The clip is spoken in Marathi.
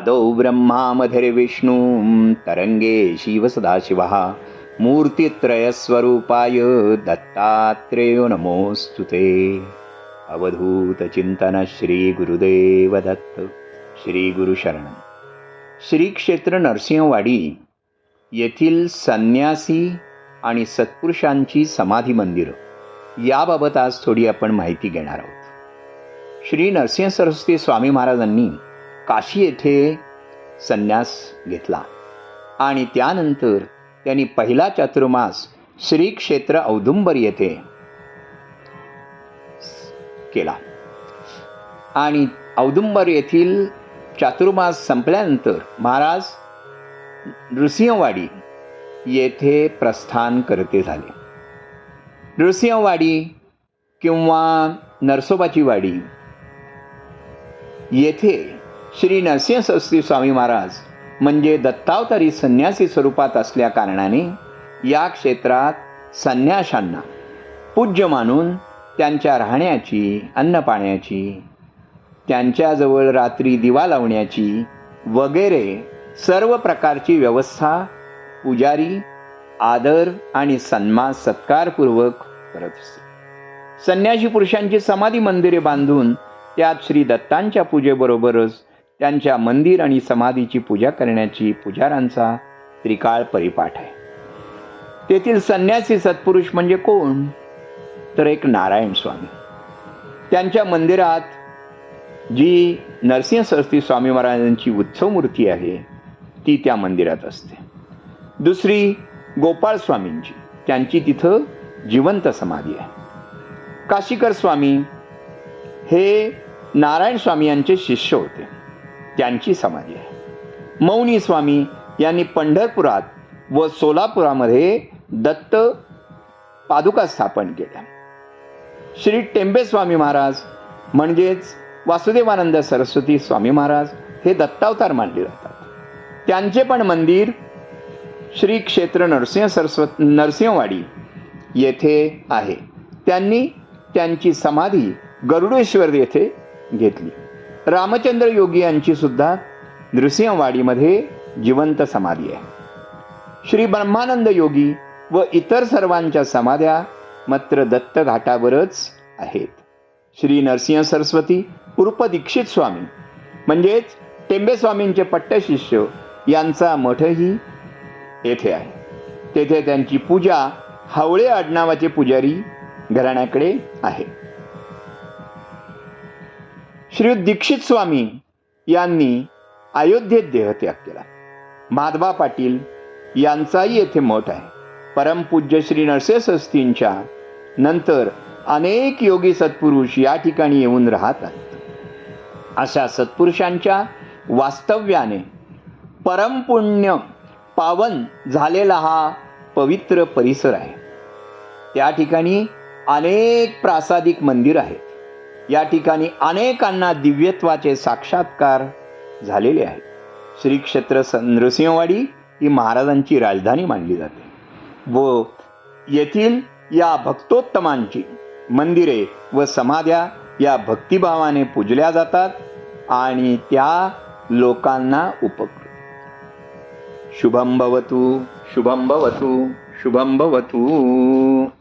आदौ ब्रह्मामधिर्विष्णू तरंगे शिव सदाशिवः मूर्तित्रयस्वरूपाय दत्तात्रेयो नमोऽस्तु ते। अवधूतचिंतन श्री गुरुदेव दत्त श्री गुरुशरण श्री क्षेत्र नरसिंहवाडी येथील संन्यासी आणि सत्पुरुषांची समाधी मंदिरं याबाबत आज थोडी आपण माहिती घेणार आहोत। श्री नरसिंह सरस्वती स्वामी महाराजांनी काशी येथे संन्यास घेतला. आणि त्यानंतर त्यांनी पहिला चातुर्मास श्री क्षेत्र औदुंबर येथे केला. आणि औदुंबर येथील चातुर्मास संपल्यानंतर महाराज नृसिंहवाडी येथे प्रस्थान करते झाले. नृसिंहवाडी किंवा नरसोबाची वाडी येथे श्री नरसिंह स्वामी महाराज म्हणजे दत्तावतारी संन्यासी स्वरूपात असल्या कारणाने या क्षेत्रात संन्याशांना पूज्य मानून त्यांच्या राहण्याची अन्नपाण्याची त्यांच्याजवळ रात्री दिवा लावण्याची वगैरे सर्व प्रकारची व्यवस्था पुजारी आदर आणि सन्मान सत्कारपूर्वक करत असते. संन्यासी पुरुषांची समाधी मंदिरे बांधून त्यात श्री दत्तांच्या पूजेबरोबरच त्यांच्या मंदिर आणि समाधीची पूजा करण्याची पुजारांचा त्रिकाळ परिपाठ आहे. तेथील संन्यासी सत्पुरुष म्हणजे कोण? तर एक नारायण स्वामी. त्यांच्या मंदिरात जी नरसिंह सरस्वती स्वामी महाराजांची उत्सव मूर्ती आहे ती त्या मंदिरात असते. दुसरी गोपाळ स्वामींची त्यांची तिथं जिवंत समाधी आहे. काशीकर स्वामी हे नारायण स्वामी यांचे शिष्य होते. त्यांची समाधी आहे. मौनी स्वामी यांनी पंढरपुरात व सोलापुरामध्ये दत्त पादुका स्थापन केल्या. श्री टेंबे स्वामी महाराज म्हणजेच वासुदेवानंद सरस्वती स्वामी महाराज हे दत्तावतार मानले जातात. त्यांचे पण मंदिर श्री क्षेत्र नरसिंह सरस्वत नरसिंहवाडी येथे आहे. त्यांनी त्यांची समाधी गरुडेश्वर येथे घेतली. रामचंद्र योगी यांची सुद्धा नृसिंहवाडीमध्ये जिवंत समाधी आहे. श्री ब्रह्मानंद योगी व इतर सर्वांच्या समाध्या मात्र दत्त घाटावरच आहेत. श्री नरसिंह सरस्वती उर्फ दीक्षित स्वामी म्हणजेच टेंबेस्वामींचे पट्टशिष्य यांचा मठही येथे आहे. तेथे त्यांची पूजा हावळे आडनावाचे पुजारी घराण्याकडे आहे. श्री दीक्षित स्वामी यांनी अयोध्येत देहत्याग केला. माधवा पाटील यांचाही येथे मठ आहे. परमपूज्य श्री नरसेसस्तींच्या नंतर अनेक योगी सत्पुरुष या ठिकाणी येऊन राहतात अशा सत्पुरुषांच्या वास्तव्याने परमपुण्य पावन झालेला हा पवित्र परिसर आहे. त्या ठिकाणी अनेक प्रासादिक मंदिर आहेत. या ठिकाणी अनेकांना दिव्यत्वाचे साक्षात्कार झालेले आहेत श्री क्षेत्र नृसिंहवाडी ही महाराजांची राजधानी मानली जाते. व येथील या भक्तोत्तमांची मंदिरे व समाध्या या भक्तिभावाने पूजल्या जातात आणि त्या लोकांना उपकृत. शुभम भवतु शुभम भवतु शुभम भवतु.